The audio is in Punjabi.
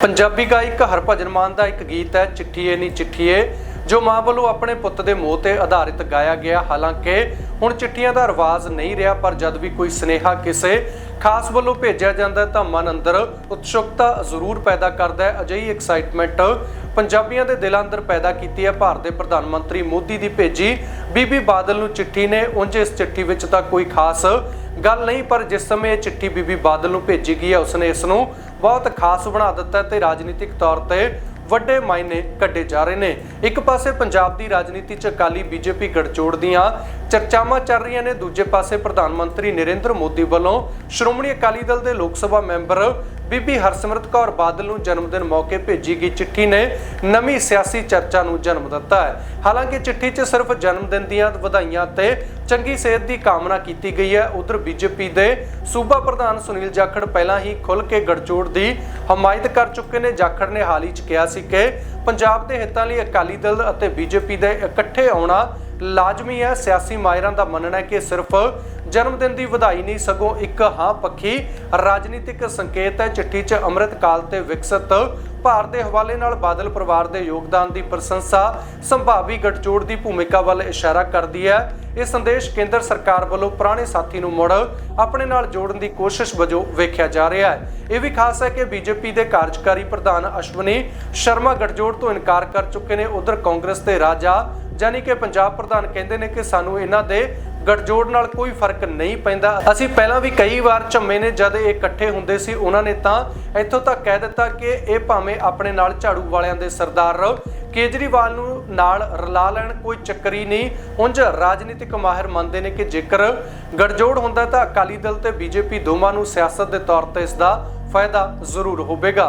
ਪੰਜਾਬੀ ਗਾਇਕ ਹਰਭਜਨ ਮਾਨ ਦਾ ਇੱਕ ਗੀਤ ਹੈ, ਚਿੱਠੀਏ ਨੀ ਚਿੱਠੀਏ, ਜੋ ਮਾਂ ਵੱਲੋਂ ਆਪਣੇ ਪੁੱਤ ਦੇ ਮੋਹ ਤੇ ਆਧਾਰਿਤ ਗਾਇਆ ਗਿਆ। ਹਾਲਾਂਕਿ ਹੁਣ ਚਿੱਠੀਆਂ ਦਾ ਰਿਵਾਜ ਨਹੀਂ ਰਿਹਾ, ਪਰ ਜਦ ਵੀ ਕੋਈ ਸਨੇਹਾ ਕਿਸੇ ਖਾਸ ਵੱਲੋਂ ਭੇਜਿਆ ਜਾਂਦਾ ਤਾਂ ਮਨ ਅੰਦਰ ਉਤਸੁਕਤਾ ਜ਼ਰੂਰ ਪੈਦਾ ਕਰਦਾ ਹੈ। ਅਜਿਹੀ ਐਕਸਾਈਟਮੈਂਟ ਪੰਜਾਬੀਆਂ ਦੇ ਦਿਲਾਂ ਅੰਦਰ ਪੈਦਾ ਕੀਤੀ ਹੈ। ਭਾਰਤ ਦੇ ਪ੍ਰਧਾਨ ਮੰਤਰੀ ਮੋਦੀ ਦੀ ਭੇਜੀ। ਬੀਬੀ ਬਾਦਲ ਨੂੰ ਚਿੱਠੀ ਨੇ ਉਂਝ ਇਸ ਚਿੱਠੀ ਵਿੱਚ ਤਾਂ ਕੋਈ ਖਾਸ ਗੱਲ ਨਹੀਂ, ਪਰ ਜਿਸ ਸਮੇਂ ਇਹ ਚਿੱਠੀ ਬੀਬੀ ਬਾਦਲ ਨੂੰ ਭੇਜੀ ਗਈ ਹੈ, ਉਸਨੇ ਇਸ ਨੂੰ ਬਹੁਤ ਖਾਸ ਬਣਾ ਦਿੱਤਾ ਤੇ ਰਾਜਨੀਤਿਕ ਤੌਰ ਤੇ ਵੱਡੇ ਮਾਇਨੇ ਕੱਢੇ ਜਾ ਰਹੇ ਨੇ। ਇੱਕ ਪਾਸੇ ਪੰਜਾਬ ਦੀ ਰਾਜਨੀਤੀ 'ਚ ਅਕਾਲੀ ਬੀਜੇਪੀ ਗੜਜੋੜ ਦੀਆਂ ਚਰਚਾਵਾਂ ਚੱਲ ਰਹੀਆਂ ਨੇ। ਦੂਜੇ ਪਾਸੇ ਪ੍ਰਧਾਨ ਮੰਤਰੀ ਨਰਿੰਦਰ ਮੋਦੀ ਵੱਲੋਂ ਸ਼੍ਰੋਮਣੀ ਅਕਾਲੀ ਦਲ ਦੇ ਲੋਕ ਸਭਾ ਮੈਂਬਰ ਬੀਬੀ ਹਰਸਿਮਰਤ ਕੌਰ ਬਾਦਲ ਨੂੰ ਜਨਮ ਮੌਕੇ ਭੇਜੀ ਗਈ ਚਿੱਠੀ ਨੇ ਨਵੀਂ ਸਿਆਸੀ ਚਰਚਾ ਨੂੰ ਜਨਮ ਦਿੱਤਾ ਹੈ। ਹਾਲਾਂਕਿ ਚਿੱਠੀ 'ਚ ਸਿਰਫ ਜਨਮ ਦਿਨ ਦੀਆਂ ਵਧਾਈਆਂ ਤੇ ਚੰਗੀ ਸਿਹਤ ਦੀ ਕਾਮਨਾ ਕੀਤੀ ਗਈ ਹੈ। ਉਧਰ ਬੀਜੇਪੀ ਦੇ ਸੂਬਾ ਪ੍ਰਧਾਨ ਸੁਨੀਲ ਜਾਖੜ ਪਹਿਲਾਂ ਹੀ ਖੁੱਲ ਕੇ ਗੜਚੋੜ ਦੀ ਹਮਾਇਤ ਕਰ ਚੁੱਕੇ ਨੇ। ਜਾਖੜ ਨੇ ਹਾਲ ਹੀ 'ਚ ਕਿਹਾ ਸੀ ਕਿ ਪੰਜਾਬ ਦੇ ਹਿੱਤਾਂ ਲਈ ਅਕਾਲੀ ਦਲ ਅਤੇ ਬੀਜੇਪੀ ਦੇ ਇਕੱਠੇ ਆਉਣਾ ਲਾਜ਼ਮੀ ਹੈ। ਸਿਆਸੀ ਮਾਹਿਰਾਂ ਦਾ ਮੰਨਣਾ ਹੈ ਕਿ ਸਿਰਫ ਜਨਮ ਦਿਨ ਦੀ ਵਧਾਈ ਨਹੀਂ, ਸਗੋਂ ਇੱਕ ਹਾਂ ਪੱਖੀ ਰਾਜਨੀਤਿਕ ਸੰਕੇਤ ਹੈ। ਚਿੱਠੀ 'ਚ ਅੰਮ੍ਰਿਤ ਕਾਲ ਤੇ ਵਿਕਸਿਤ ਭਾਰਤ ਦੇ ਹਵਾਲੇ ਨਾਲ ਬਾਦਲ ਪਰਿਵਾਰ ਦੇ ਯੋਗਦਾਨ ਦੀ ਪ੍ਰਸ਼ੰਸਾ ਸੰਭਾਵੀ ਗੱਠਜੋੜ ਦੀ ਭੂਮਿਕਾ ਵੱਲ ਇਸ਼ਾਰਾ ਕਰਦੀ ਹੈ। ਇਹ ਸੰਦੇਸ਼ ਕੇਂਦਰ ਸਰਕਾਰ ਵੱਲੋਂ ਪੁਰਾਣੇ ਸਾਥੀ ਨੂੰ ਮੁੜ ਆਪਣੇ ਨਾਲ ਜੋੜਨ ਦੀ ਕੋਸ਼ਿਸ਼ ਵਜੋਂ ਵੇਖਿਆ ਜਾ ਰਿਹਾ ਹੈ। ਇਹ ਵੀ ਖਾਸ ਹੈ ਕਿ ਬੀਜੇਪੀ ਦੇ ਕਾਰਜਕਾਰੀ ਪ੍ਰਧਾਨ ਅਸ਼ਵਨੀ ਸ਼ਰਮਾ ਗਠਜੋੜ ਤੋਂ ਇਨਕਾਰ ਕਰ ਚੁੱਕੇ ਨੇ। ਉਧਰ ਕਾਂਗਰਸ ਦੇ ਰਾਜਾ, ਯਾਨੀ ਕਿ ਪੰਜਾਬ ਪ੍ਰਧਾਨ ਕਹਿੰਦੇ ਨੇ ਕਿ ਸਾਨੂੰ ਇਹਨਾਂ ਦੇ ਗੱਠਜੋੜ ਨਾਲ ਕੋਈ ਫ਼ਰਕ ਨਹੀਂ ਪੈਂਦਾ। ਅਸੀਂ ਪਹਿਲਾਂ ਵੀ ਕਈ ਵਾਰ ਝੰਮੇ ਨੇ, ਜਦ ਇਹ ਇਕੱਠੇ ਹੁੰਦੇ ਸੀ, ਉਹਨਾਂ ਨੇ ਤਾਂ ਇੱਥੋਂ ਤੱਕ ਕਹਿ ਦਿੱਤਾ ਕਿ ਇਹ ਭਾਵੇਂ ਆਪਣੇ ਨਾਲ ਝਾੜੂ ਵਾਲਿਆਂ ਦੇ ਸਰਦਾਰ ਕੇਜਰੀਵਾਲ ਨੂੰ ਨਾਲ ਰਲਾ ਲੈਣ, ਕੋਈ ਚੱਕਰ ਹੀ ਨਹੀਂ। ਉਂਝ ਰਾਜਨੀਤਿਕ ਮਾਹਿਰ ਮੰਨਦੇ ਨੇ ਕਿ ਜੇਕਰ ਗੱਠਜੋੜ ਹੁੰਦਾ ਤਾਂ ਅਕਾਲੀ ਦਲ ਤੇ ਬੀਜੇਪੀ ਦੋਵਾਂ ਨੂੰ ਸਿਆਸਤ ਦੇ ਤੌਰ ਤੇ ਇਸ ਦਾ ਫਾਇਦਾ ਜ਼ਰੂਰ ਹੋਵੇਗਾ।